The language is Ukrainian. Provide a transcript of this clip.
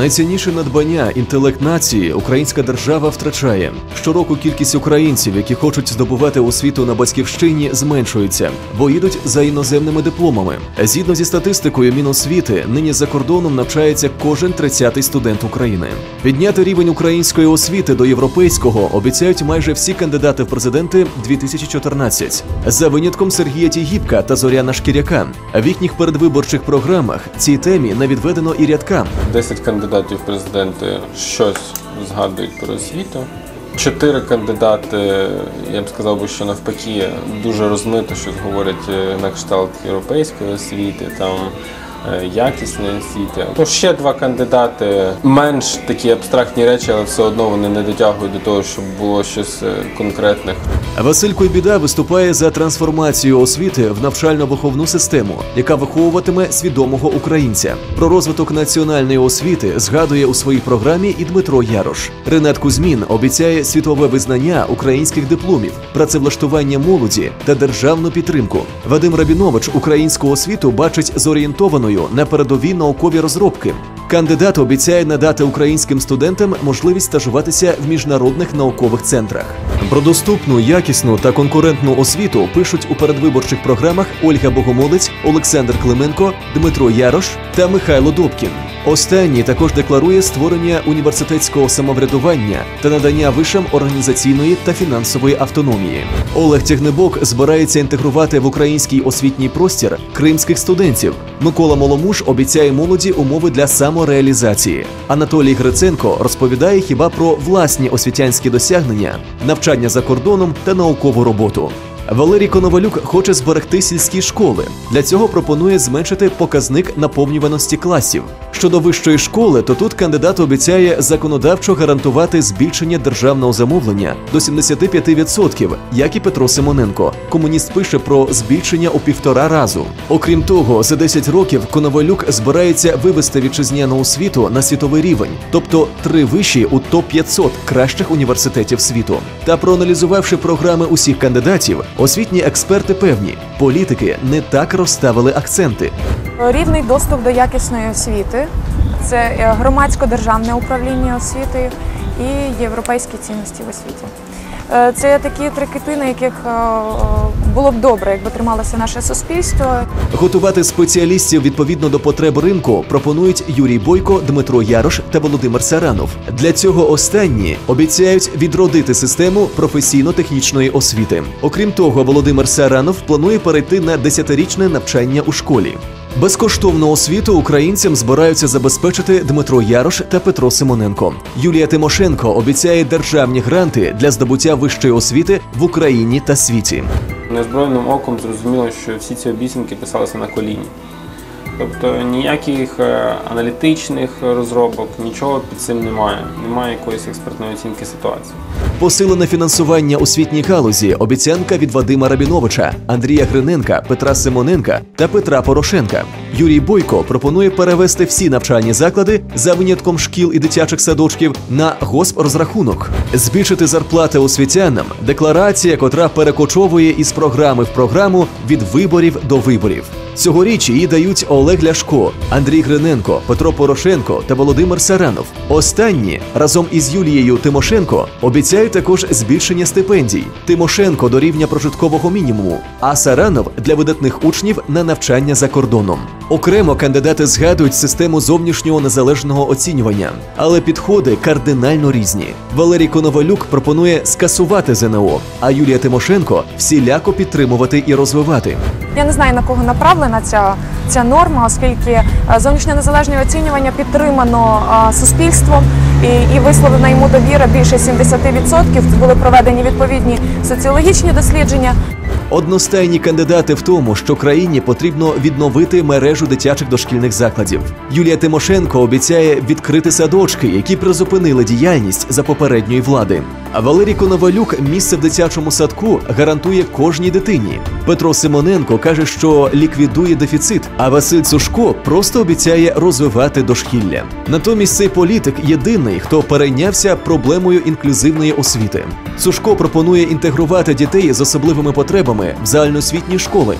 Найцінніше надбання інтелект нації українська держава втрачає. Щороку кількість українців, які хочуть здобувати освіту на батьківщині, зменшується, бо їдуть за іноземними дипломами. Згідно зі статистикою Міносвіти, нині за кордоном навчається кожен 30-й студент України. Підняти рівень української освіти до європейського обіцяють майже всі кандидати в президенти 2014. За винятком Сергія Тігіпка та Зоряна Шкіряка. В їхніх передвиборчих програмах цій темі не відведено і рядка. 10 кандидатів в президенти щось згадують про освіту. Чотири кандидати, я б сказав би, що навпаки дуже розмито щось говорять е, на кшталт європейської освіти, там е, якісної освіти. Ну, ще два кандидати менш такі абстрактні речі, але все одно вони не дотягують до того, щоб було щось е, конкретне. Василь Койбіда виступає за трансформацію освіти в навчально-виховну систему, яка виховуватиме свідомого українця. Про розвиток національної освіти згадує у своїй програмі і Дмитро Ярош. Ренат Кузьмін обіцяє світове визнання українських дипломів, працевлаштування молоді та державну підтримку. Вадим Рабінович українську освіту бачить зорієнтованою на передові наукові розробки. Кандидат обіцяє надати українським студентам можливість стажуватися в міжнародних наукових центрах. Про доступну, якісну та конкурентну освіту пишуть у передвиборчих програмах Ольга Богомолець, Олександр Клименко, Дмитро Ярош та Михайло Добкін. Останній також декларує створення університетського самоврядування та надання вишам організаційної та фінансової автономії. Олег Тягнебок збирається інтегрувати в український освітній простір кримських студентів. Микола Моломуш обіцяє молоді умови для самореалізації. Анатолій Гриценко розповідає хіба про власні освітянські досягнення, навчання за кордоном та наукову роботу. Валерій Коновалюк хоче зберегти сільські школи. Для цього пропонує зменшити показник наповнюваності класів. Щодо вищої школи, то тут кандидат обіцяє законодавчо гарантувати збільшення державного замовлення до 75%, як і Петро Симоненко. Комуніст пише про збільшення у півтора разу. Окрім того, за 10 років Коновалюк збирається вивести вітчизняну освіту на світовий рівень, тобто три вищі у топ 500 кращих університетів світу. Та проаналізувавши програми усіх кандидатів, освітні експерти певні, політики не так розставили акценти. Рівний доступ до якісної освіти, це е, громадсько-державне управління освітою і європейські цінності в освіті. Е, Це такі три кити, на яких е, було б добре, якби трималося наше суспільство. Готувати спеціалістів відповідно до потреб ринку пропонують Юрій Бойко, Дмитро Ярош та Володимир Саранов. Для цього останні обіцяють відродити систему професійно-технічної освіти. Окрім того, Володимир Саранов планує перейти на 10-річне навчання у школі. Безкоштовну освіту українцям збираються забезпечити Дмитро Ярош та Петро Симоненко. Юлія Тимошенко обіцяє державні гранти для здобуття вищої освіти в Україні та світі. Незброєним оком зрозуміло, що всі ці обіцянки писалися на коліні. Тобто ніяких е, аналітичних розробок, нічого під цим немає. Немає якоїсь експертної оцінки ситуації. Посилене фінансування освітній галузі обіцянка від Вадима Рабіновича, Андрія Гриненка, Петра Симоненка та Петра Порошенка. Юрій Бойко пропонує перевести всі навчальні заклади за винятком шкіл і дитячих садочків на госпрозрахунок, збільшити зарплати освітянам. Декларація, котра перекочовує із програми в програму від виборів до виборів. Цьогоріч її дають Олег Ляшко, Андрій Гриненко, Петро Порошенко та Володимир Саранов. Останні разом із Юлією Тимошенко обіцяють також збільшення стипендій. Тимошенко до рівня прожиткового мінімуму, а Саранов для видатних учнів на навчання за кордоном. Окремо кандидати згадують систему зовнішнього незалежного оцінювання, але підходи кардинально різні. Валерій Коновалюк пропонує скасувати ЗНО, а Юлія Тимошенко всіляко підтримувати і розвивати. Я не знаю на кого направлена ця, ця норма, оскільки е, зовнішнє незалежне оцінювання підтримано е, суспільством і, і висловлена йому довіра більше 70%. Були проведені відповідні соціологічні дослідження. Одностайні кандидати в тому, що країні потрібно відновити мережу дитячих дошкільних закладів. Юлія Тимошенко обіцяє відкрити садочки, які призупинили діяльність за попередньої влади. Валерій Коновалюк місце в дитячому садку гарантує кожній дитині. Петро Симоненко каже, що ліквідує дефіцит, а Василь Цушко просто обіцяє розвивати дошкілля. Натомість цей політик єдиний, хто перейнявся проблемою інклюзивної освіти. Цушко пропонує інтегрувати дітей з особливими потребами в загальноосвітні школи.